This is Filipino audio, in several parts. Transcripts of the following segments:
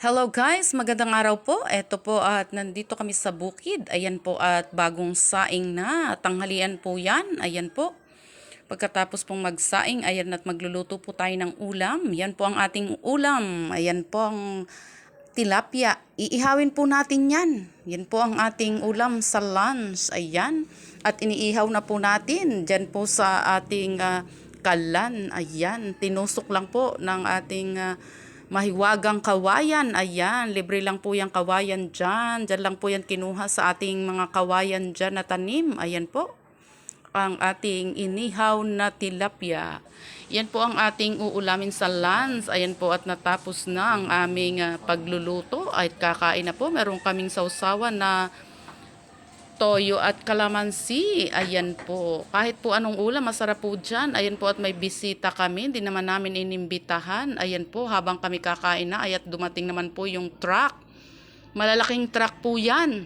Hello guys, magandang araw po. Ito po at nandito kami sa bukid. Ayan po at bagong saing na. Tanghalian po yan. Ayan po. Pagkatapos pong magsaing, ayan at magluluto po tayo ng ulam. Yan po ang ating ulam. Ayan po ang tilapia. Iihawin po natin yan. Yan po ang ating ulam sa lunch. Ayan. At iniihaw na po natin. Diyan po sa ating ah, kalan. Ayan. Tinusok lang po ng ating ah, mahiwagang kawayan. Ayan. Libre lang po yung kawayan dyan. Dyan lang po yan kinuha sa ating mga kawayan dyan na tanim. Ayan po ang ating inihaw na tilapia. Yan po ang ating uulamin sa lunch. Ayan po at natapos na ang aming ah, pagluluto at kakain na po. Meron kaming sausawan na toyo at kalamansi. Ayan po. Kahit po anong ulam, masarap po dyan. Ayan po at may bisita kami. Hindi naman namin inimbitahan. Ayan po, habang kami kakain na, ayat dumating naman po yung truck. Malalaking truck po yan.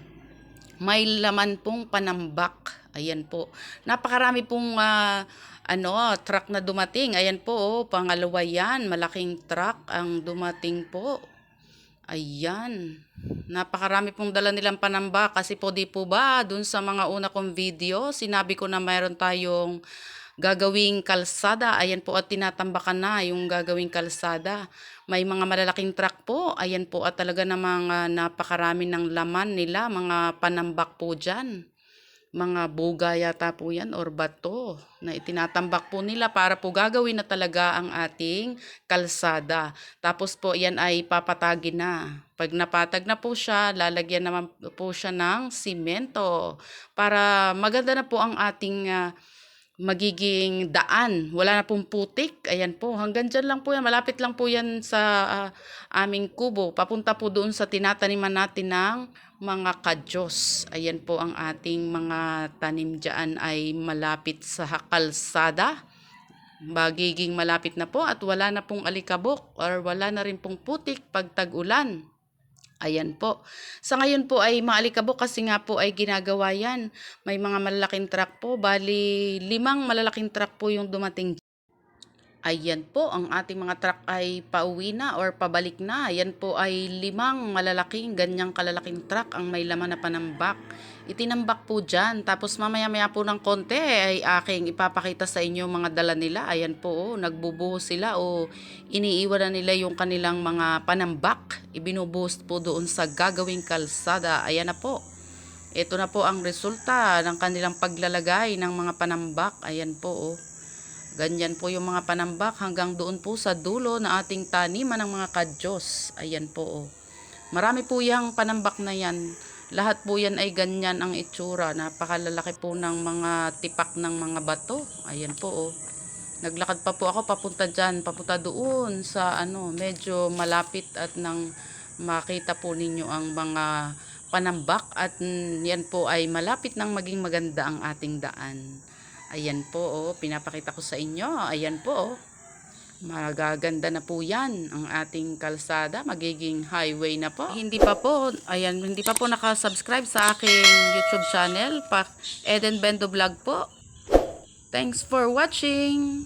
May laman pong panambak. Ayan po. Napakarami pong ah, ano, truck na dumating. Ayan po, oh, pangalawa yan. Malaking truck ang dumating po. Ayan. Napakarami pong dala nilang panamba kasi po di po ba dun sa mga una kong video, sinabi ko na mayroon tayong gagawing kalsada. Ayan po at tinatambakan na yung gagawing kalsada. May mga malalaking truck po. Ayan po at talaga namang ah, napakarami ng laman nila, mga panambak po dyan mga buga yata po yan or bato na itinatambak po nila para po gagawin na talaga ang ating kalsada. Tapos po yan ay papatagin na. Pag napatag na po siya, lalagyan naman po siya ng simento para maganda na po ang ating ah, magiging daan. Wala na pong putik. Ayan po, hanggang dyan lang po yan. Malapit lang po yan sa ah, aming kubo. Papunta po doon sa tinataniman natin ng mga kadyos. Ayan po ang ating mga tanim dyan ay malapit sa kalsada. Magiging malapit na po at wala na pong alikabok or wala na rin pong putik pag tag-ulan. Ayan po. Sa ngayon po ay maalikabok kasi nga po ay ginagawa yan. May mga malalaking truck po. Bali, limang malalaking truck po yung dumating. Ayan po, ang ating mga truck ay pauwi na or pabalik na. Ayan po ay limang malalaking, ganyang kalalaking truck ang may laman na panambak. Itinambak po dyan. Tapos mamaya-maya po ng konti ay aking ipapakita sa inyo mga dala nila. Ayan po, oh, nagbubuhos sila o iniiwan na nila yung kanilang mga panambak. Ibinubuhos po doon sa gagawing kalsada. Ayan na po. Ito na po ang resulta ng kanilang paglalagay ng mga panambak. Ayan po, oh. Ganyan po yung mga panambak hanggang doon po sa dulo na ating taniman ng mga kadyos. Ayan po oh. Marami po yung panambak na yan. Lahat po yan ay ganyan ang itsura. Napakalalaki po ng mga tipak ng mga bato. Ayan po oh. Naglakad pa po ako papunta dyan, papunta doon sa ano, medyo malapit at nang makita po ninyo ang mga panambak at yan po ay malapit nang maging maganda ang ating daan. Ayan po, oh, pinapakita ko sa inyo. Ayan po, oh. Magaganda na po yan ang ating kalsada. Magiging highway na po. Hindi pa po, ayan, hindi pa po nakasubscribe sa aking YouTube channel. Pa Eden Bendo Vlog po. Thanks for watching.